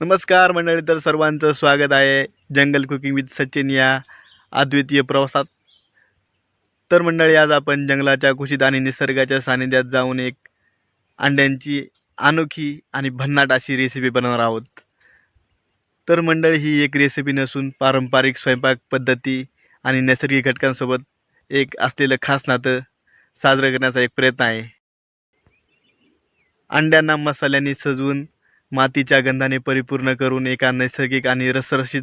नमस्कार मंडळी तर सर्वांचं स्वागत आहे जंगल कुकिंग विथ सचिन या अद्वितीय प्रवासात. तर मंडळी आज आपण जंगलाच्या कुशीत आणि निसर्गाच्या सानिध्यात जाऊन एक अंड्यांची अनोखी आणि भन्नाट अशी रेसिपी बनवणार आहोत. तर मंडळी ही एक रेसिपी नसून पारंपरिक स्वयंपाक पद्धती आणि नैसर्गिक घटकांसोबत एक असलेलं खास नातं साजरं करण्याचा एक प्रयत्न आहे. अंड्यांना मसाल्याने सजवून मातीच्या गंधाने परिपूर्ण करून एका नैसर्गिक आणि रसरशीत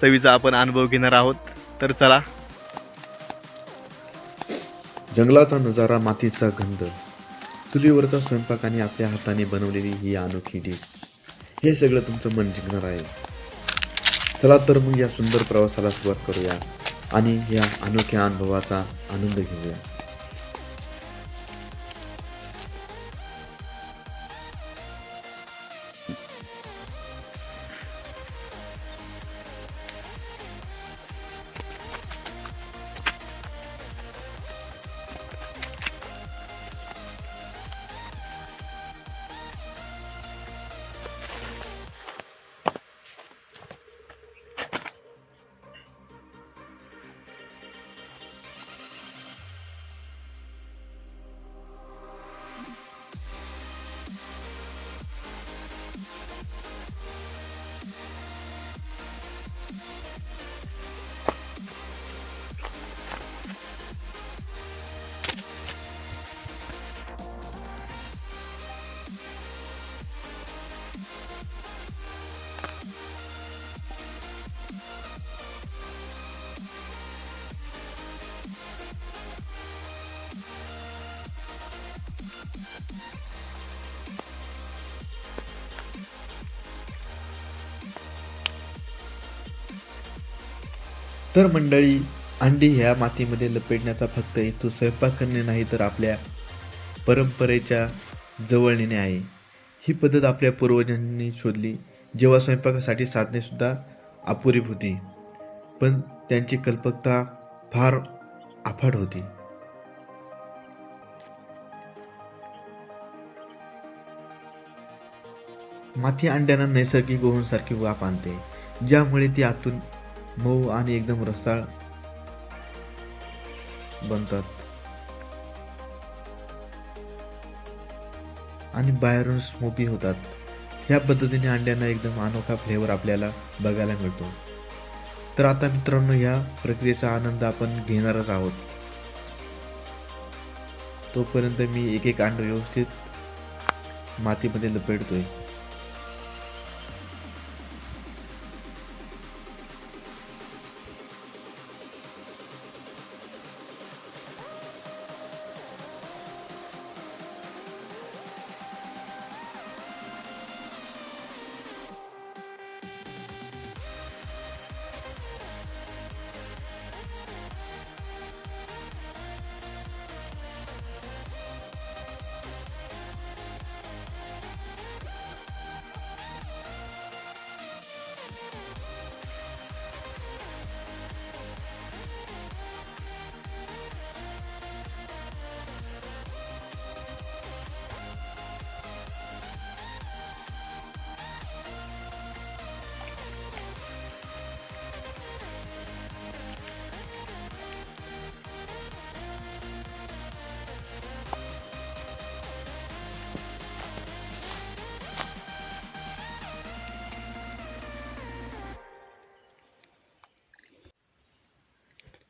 चवीचा आपण अनुभव घेणार आहोत. तर चला. जंगलाचा नजारा मातीचा गंध चुलीवरचा स्वयंपाक आणि आपल्या हाताने बनवलेली ही अनोखी डिश हे सगळं तुमचं मन जिंकणार आहे. चला तर मग या सुंदर प्रवासाला सुरुवात करूया आणि या अनोख्या अनुभवाचा आनंद घेऊया. तर मंडळी अंडी ह्या मातीमध्ये लपेटण्याचा फक्त हेतू स्वयंपाक करणे नाही तर आपल्या परंपरेच्या जवळ नेणे आहे. ही पद्धत आपल्या पूर्वजांनी शोधली जेव्हा स्वयंपाकासाठी साधनेसुद्धा अपुरी होती. पण त्यांची कल्पकता फार अफाट होती. माती अंड्यांना नैसर्गिक ओव्हनसारखी वाफ आणते ज्यामुळे ती आतून मऊ आणि एकदम रसाळ बनतात. आणि बाहेरून स्मोकी होतात. ह्या पद्धतीने अंड्यांना एकदम अनोखा फ्लेवर आपल्याला बघायला मिळतो. तर आता मित्रांनो ह्या प्रक्रियेचा आनंद आपण घेणारच आहोत. तोपर्यंत मी एक एक अंड व्यवस्थित मातीमध्ये लपेटतोय.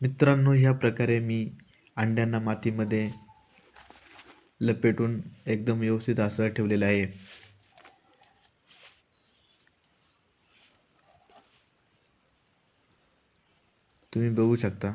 मित्रांनो ह्या प्रकारे मी अंड्यांना मातीमध्ये लपेटून एकदम व्यवस्थित असं ठेवलेलं आहे. तुम्ही बघू शकता.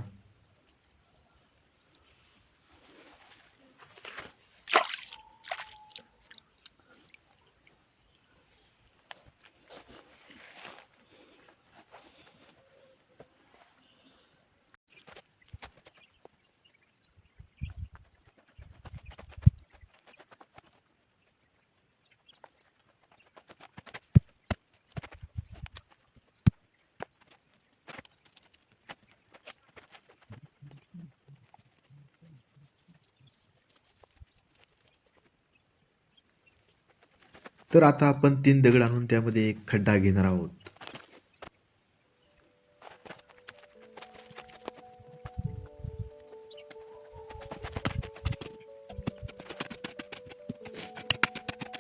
तर आता आपण तीन दगड आणून त्यामध्ये एक खड्डा घेणार आहोत.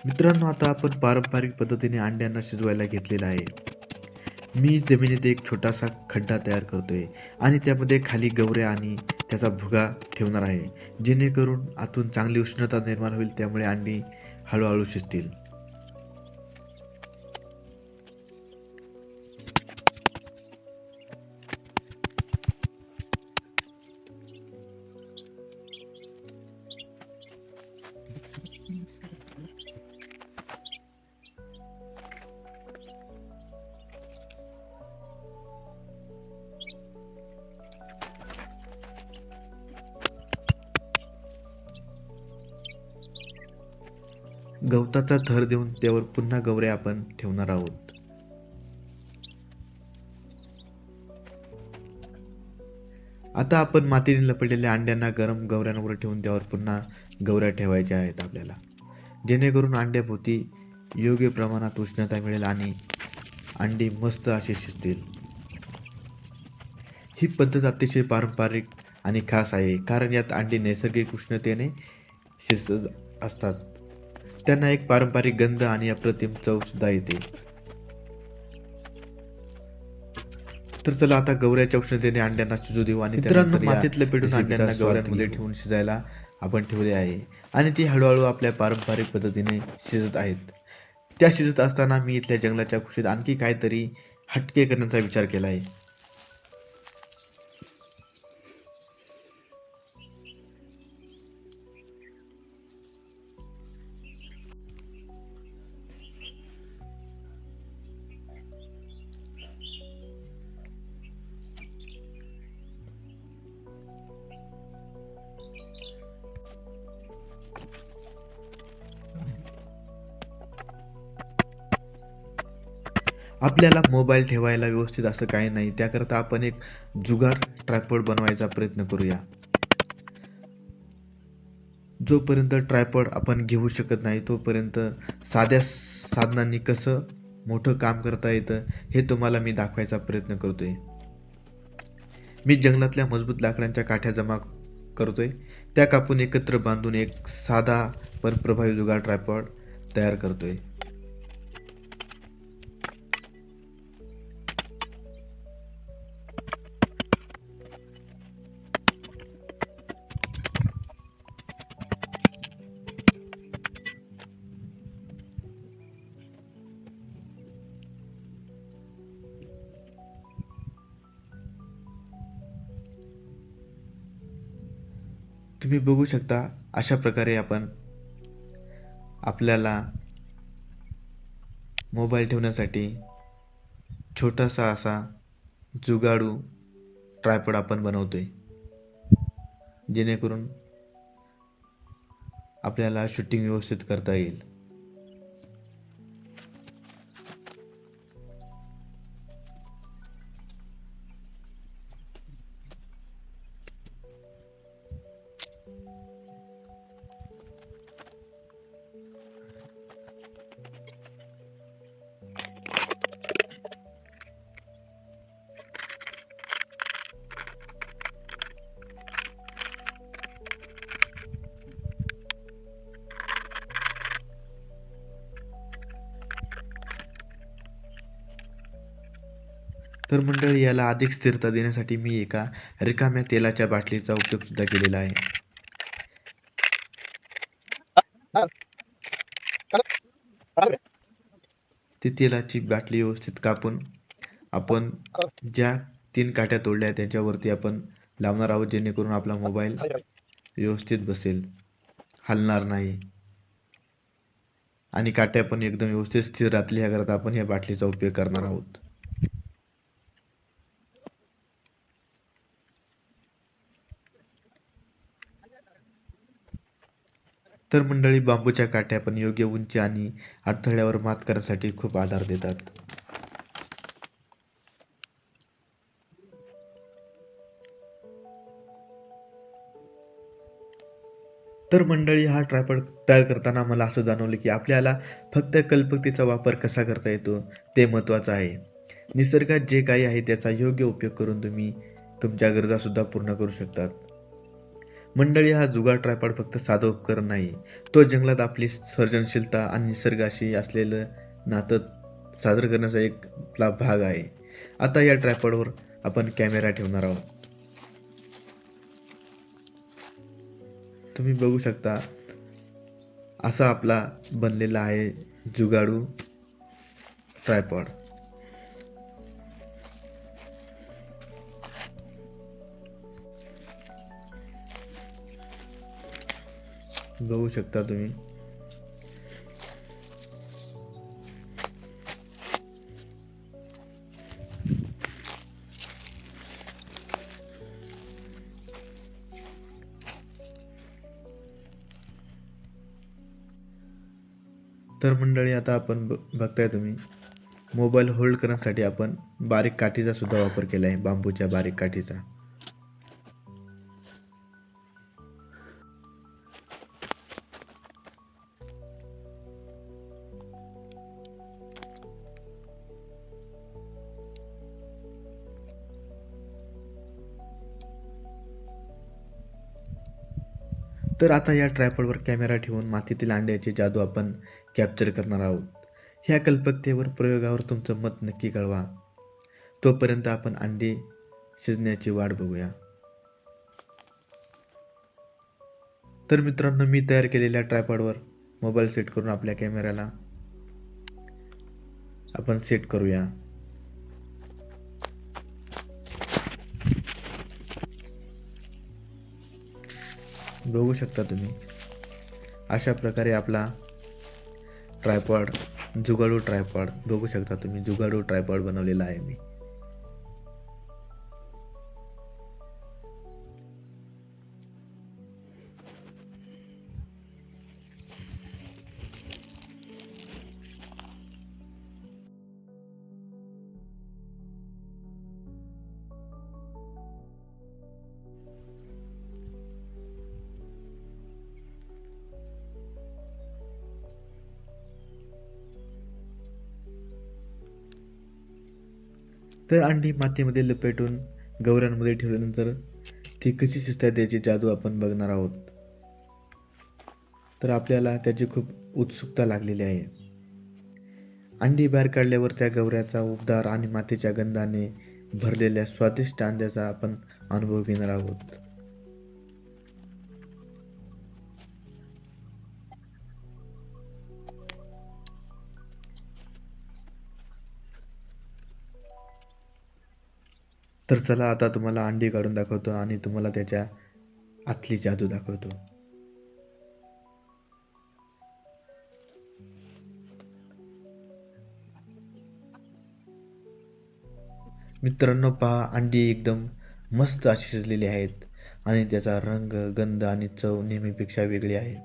मित्रांनो आता आपण पारंपरिक पद्धतीने अंड्यांना शिजवायला घेतलेला आहे. मी जमिनीत एक छोटासा खड्डा तयार करतोय आणि त्यामध्ये खाली गवऱ्या आणि त्याचा भुगा ठेवणार आहे. जेणेकरून आतून चांगली उष्णता निर्माण होईल त्यामुळे अंडी हळूहळू शिजतील. गवताचा थर देऊन त्यावर पुन्हा गवऱ्या आपण ठेवणार आहोत. आता आपण मातीने लपडलेल्या अंड्यांना गरम गवऱ्यांवर ठेवून त्यावर पुन्हा गवऱ्या ठेवायच्या आहेत आपल्याला. जेणेकरून अंड्याभोवती योग्य प्रमाणात उष्णता मिळेल आणि अंडी मस्त अशी शिजतील. ही पद्धत अतिशय पारंपरिक आणि खास आहे कारण यात अंडी नैसर्गिक उष्णतेने शिजत असतात. त्यांना एक पारंपरिक गंध आणि अप्रतिम चव सुद्धा येते. तर चला आता गवऱ्याच्या उष्णतेने अंड्यांना शिजू देऊ आणि मित्रांनो, मातीतलं पेटून अंड्यांना गवऱ्यांमध्ये. ठेवून शिजायला आपण ठेवले आहे. आणि ती हळूहळू आपल्या पारंपरिक पद्धतीने शिजत आहेत. त्या शिजत असताना मी इथल्या जंगलाच्या खुशीत आणखी काहीतरी हटके करण्याचा विचार केला आहे. आपल्याला मोबाईल ठेवायला व्यवस्थित असं काही नाही. त्याकरता आपण एक जुगाड ट्रायपॉड बनवायचा प्रयत्न करूया. जोपर्यंत ट्रायपॉड आपण घेऊ शकत नाही तोपर्यंत साध्या साधनांनी कसं मोठं काम करता येतं हे तुम्हाला मी दाखवायचा प्रयत्न करतोय. मी जंगलातल्या मजबूत लाकडांच्या काठ्या जमा करतोय. त्या कापून एकत्र बांधून एक साधा पण प्रभावी जुगाड ट्रायपॉड तयार करतोय. बघू शकता अशा प्रकारे आपण आपल्याला मोबाईल ठेवण्यासाठी छोटासा असा जुगाडू ट्रायपॉड आपण बनवतो आहे जेणेकरून आपल्याला शूटिंग व्यवस्थित करता येईल. तर मंडळी याला अधिक स्थिरता देण्यासाठी मी एका रिकाम्या तेलाच्या बाटलीचा उपयोग सुद्धा केलेला आहे. ती तेलाची बाटली व्यवस्थित कापून आपण ज्या तीन काट्या तोडल्या आहेत त्याच्यावरती आपण लावणार आहोत जेणेकरून आपला मोबाईल व्यवस्थित बसेल. हलणार नाही. आणि काट्या पण एकदम व्यवस्थित स्थिर राहतील ह्याकरता आपण ह्या बाटलीचा उपयोग करणार आहोत. तर मंडळी बांबूच्या काठ्या पण योग्य उंची आणि अडथळ्यावर मात करण्यासाठी खूप आधार देतात. तर मंडळी हा ट्रायपॉड तयार करताना मला असं जाणवलं की आपल्याला फक्त कल्पकतेचा वापर कसा करता येतो ते महत्त्वाचं आहे. निसर्गात जे काही आहे त्याचा योग्य उपयोग करून तुम्ही तुमच्या गरजासुद्धा पूर्ण करू शकतात. मंडळी हा जुगाड ट्रायपॉड फक्त साधं उपकरण नाही. तो जंगलात आपली सर्जनशीलता आणि निसर्गाशी असलेलं नातं सादर करण्याचा एक आपला भाग आहे. आता या ट्रायपॉडवर आपण कॅमेरा ठेवणार आहोत. तुम्ही बघू शकता असा आपला बनलेला आहे जुगाडू ट्रायपॉड बघू शकता तुम्ही. तर मंडळी आता आपण ब बघताय तुम्ही. मोबाईल होल्ड करण्यासाठी आपण बारीक काठीचा सुद्धा वापर केला आहे बांबूच्या बारीक काठीचा. तर आता या ट्रायपॉडवर कॅमेरा ठेवून मातीतील अंड्याची जादू आपण कॅप्चर करणार आहोत. ह्या कल्पकतेवर प्रयोगावर तुमचं मत नक्की कळवा. तोपर्यंत आपण अंडी शिजण्याची वाट बघूया. तर मित्रांनो मी तयार केलेल्या ट्रायपॉडवर मोबाईल सेट करून आपल्या कॅमेऱ्याला आपण सेट करूया. बघू शकता तुम्ही. अशा प्रकारे आपला ट्रायपॉड जुगाडू ट्रायपॉड बघू शकता तुम्ही. जुगाडू ट्रायपॉड बनवलेला आहे मी. तर अंडी मातीमध्ये लपेटून गवऱ्यांमध्ये ठेवल्यानंतर ती कशी शिजतात याची जादू आपण बघणार आहोत. तर आपल्याला त्याची खूप उत्सुकता लागलेली आहे. अंडी बाहेर काढल्यावर त्या गवऱ्याचा उबदार आणि मातीच्या गंधाने भरलेल्या स्वादिष्ट अंड्याचा आपण अनुभव घेणार आहोत. तर चला आता तुम्हाला अंडी काढून दाखवतो आणि तुम्हाला त्याच्या आतली जादू दाखवतो. मित्रांनो पहा अंडी एकदम मस्त अशी शिजलेली आहेत आणि त्याचा रंग गंध आणि चव नेहमीपेक्षा वेगळी आहे.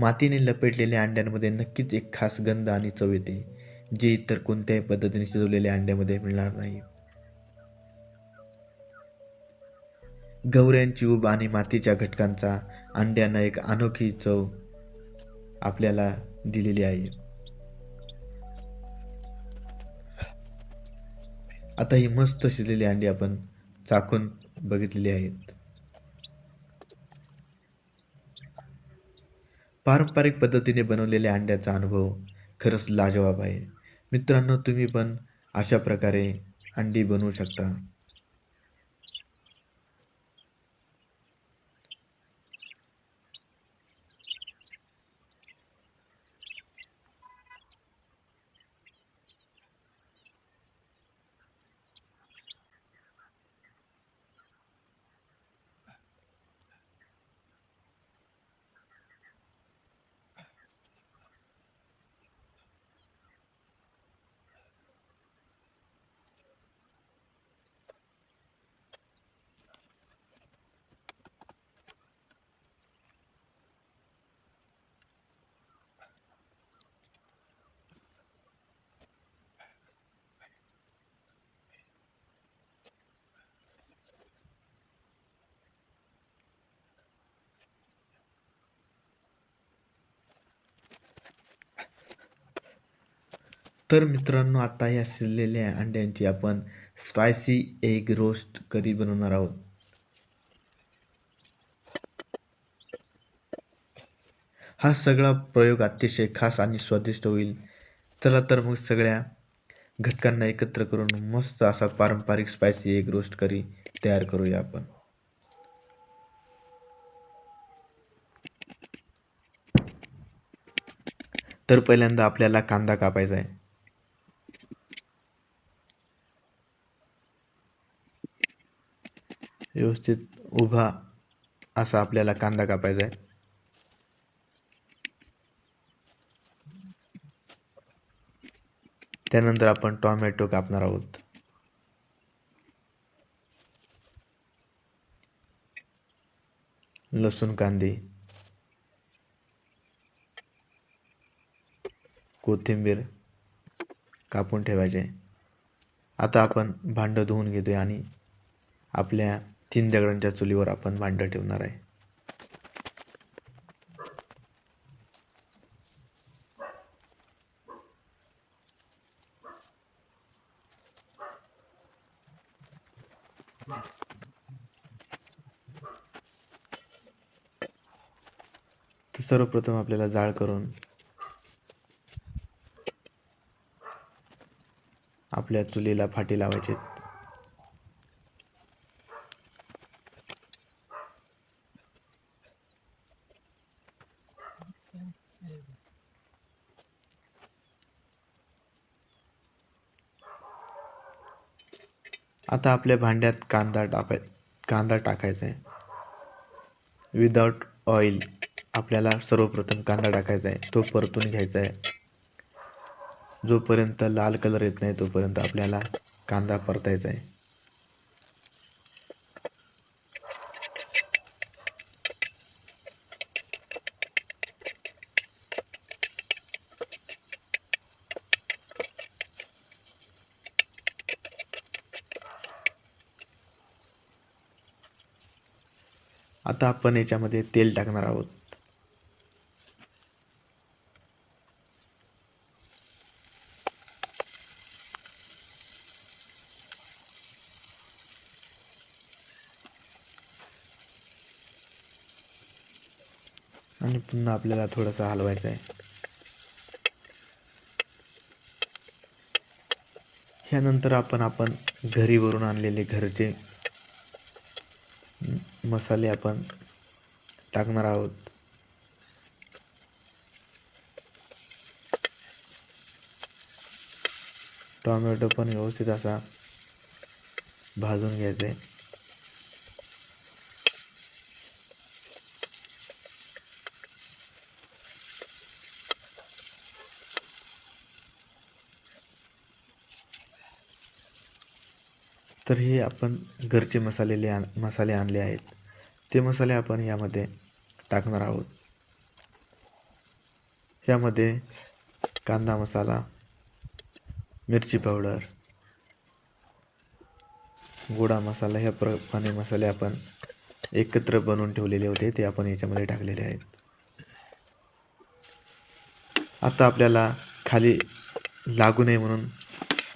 मातीने लपेटलेल्या अंड्यांमध्ये नक्कीच एक खास गंध आणि चव येते जे इतर कोणत्याही पद्धतीने शिजवलेल्या अंड्यामध्ये मिळणार नाही. गवऱ्यांची उब आणि मातीच्या घटकांचा अंड्यांना एक अनोखी चव आपल्याला दिलेली आहे. आता ही मस्त शिजलेली अंडी आपण चाकून बघितलेली आहेत. पारंपरिक पद्धतीने बनवलेल्या अंड्याचा अनुभव खरंच लाजवाब आहे. मित्रांनो तुम्ही पण अशा प्रकारे अंडी बनवू शकता. तर मित्रांनो आता या शिजलेल्या अंड्यांची आपण स्पायसी एग रोस्ट करी बनवणार आहोत. हा सगळा प्रयोग अतिशय खास आणि स्वादिष्ट होईल. चला तर मग सगळ्या घटकांना एकत्र करून मस्त असा पारंपरिक स्पायसी एग रोस्ट करी तयार करूया आपण. तर पहिल्यांदा आपल्याला कांदा कापायचा आहे. व्यवस्थित उभा असा आपल्याला कांदा कापायचा आहे. त्यानंतर आपण टॉमॅटो कापणार आहोत. लसूण कांदे. कोथिंबीर कापून ठेवायचे. आता आपण भांडं धुवून घेतोय आणि आपल्या तीन दगडांच्या चुलीवर आपण भांडं ठेवणार आहे. तर सर्वप्रथम आपल्याला जाळ करून आपल्या चुलीला फाटी लावायचे आता आपल्या भांड्यात कांदा टाकाय कांदा टाकायचा आहे विदाउट ऑइल आपल्याला सर्वप्रथम कांदा टाकायचा आहे तो परतून घ्यायचा आहे जोपर्यंत लाल कलर येत नाही तोपर्यंत आपल्याला कांदा परतायचा आहे आता आपण याच्यामध्ये तेल टाकणार आहोत. आणि पुन्हा आपल्याला थोडंसं हलवायचं आहे. ह्यानंतर आपण आपण घरीवरून आणलेले घरचे मसाले आपण टाकणार आहोत. टॉमॅटो पण व्यवस्थित असा भाजून घ्यायचा. आहे तर हे आपण घरचे मसालेले आण मसाले आणले आहेत. ते मसाले आपण यामध्ये टाकणार आहोत. यामध्ये कांदा मसाला मिरची पावडर गोडा मसाला ह्या प्रमाणे मसाले आपण एकत्र बनवून ठेवलेले होते ते आपण याच्यामध्ये टाकलेले आहेत. आता आपल्याला खाली लागू नये म्हणून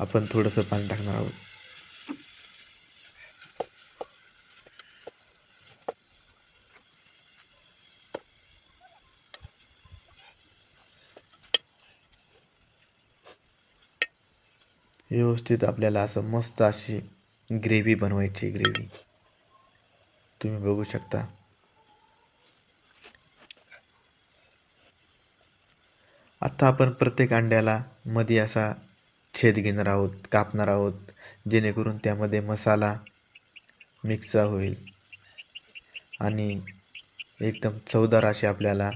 आपण थोडंसं पाणी टाकणार आहोत. व्यवस्थित आपल्याला असं मस्त अशी ग्रेव्ही बनवायची ग्रेव्ही. तुम्ही बघू शकता. आत्ता आपण प्रत्येक अंड्याला मध्ये असा छेद घेणार आहोत कापणार आहोत जेणेकरून त्यामध्ये मसाला मिक्स होईल. आणि एकदम चवदार असे आपल्याला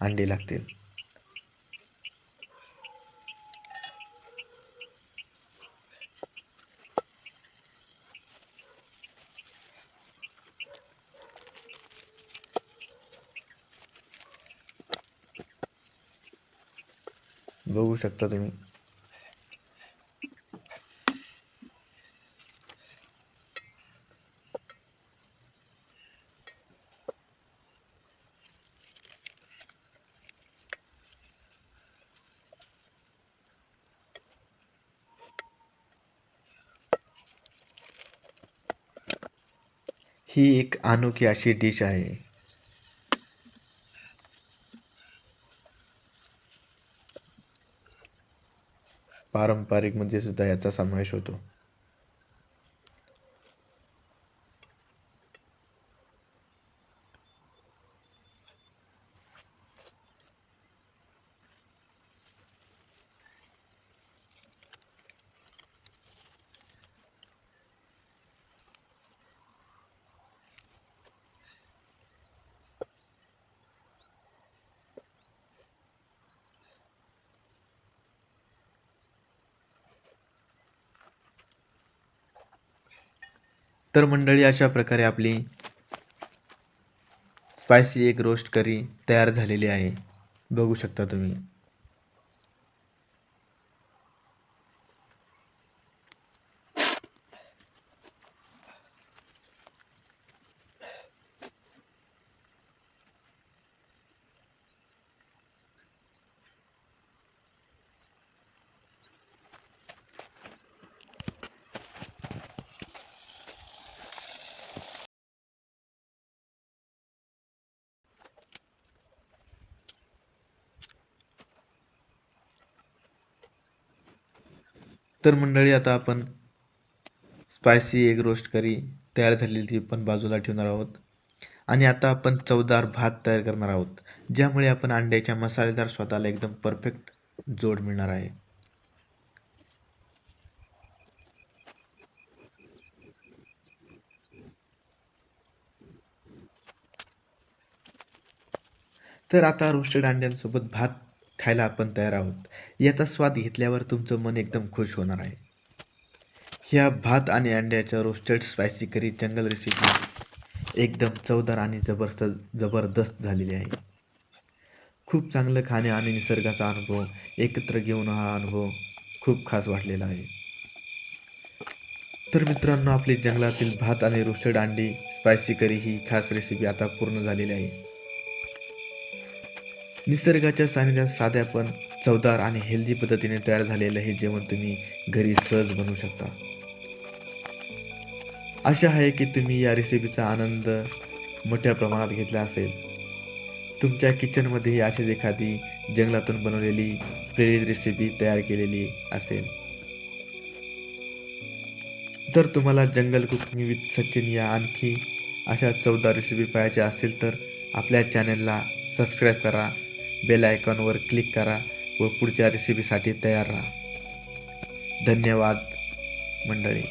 अंडी लागतील. बघू शकता तुम्हें. ही एक अनोखी अशी डिश आहे. पारंपरिकमध्ये म्हणजे सुद्धा याचा समावेश होतो. तर मंडळी अशा प्रकारे आपली स्पायसी एग रोस्ट करी तयार झालेली आहे. बघू शकता तुम्ही. तर मंडळी आता आपण स्पायसी एग रोस्ट करी तयार झालेली ती पण बाजूला ठेवणार आहोत. आणि आता आपण चवदार भात तयार करणार आहोत ज्यामुळे आपण अंड्याच्या मसालेदार स्वतःला एकदम परफेक्ट जोड मिळणार आहे. तर आता रोस्टेड अंड्यांसोबत भात खायला आपण तयार आहोत. याचा स्वाद घेतल्यावर तुमचं मन एकदम खुश होणार आहे. ह्या भात आणि अंड्याच्या roasted spicy curry jungle recipe एकदम चवदार आणि जबरदस्त जबरदस्त झालेली आहे. खूप चांगलं खाणे आणि निसर्गाचा अनुभव एकत्र घेऊन हा अनुभव खूप खास वाटलेला आहे. तर मित्रांनो आपली जंगलातील भात आणि रोस्टेड अंडी स्पायसी करी ही खास रेसिपी आता पूर्ण झालेली आहे. निसर्गाच्या सानिध्यात साध्या पण चवदार आणि हेल्दी पद्धतीने तयार झालेलं हे जेवण तुम्ही घरी सहज बनवू शकता. आशा आहे की तुम्ही या रेसिपीचा आनंद मोठ्या प्रमाणात घेतला असेल. तुमच्या किचनमध्येही अशीच एखादी जंगलातून बनवलेली प्रेरित रेसिपी तयार केलेली असेल. जर तुम्हाला जंगल कुकिंग विथ सचिन या आणखी अशा चौदा रेसिपी पाहायच्या असतील तर आपल्या चॅनलला सबस्क्राईब करा. बेल आयकॉनवर क्लिक करा व पुढच्या रेसिपीसाठी तयार राहा. धन्यवाद मंडळी.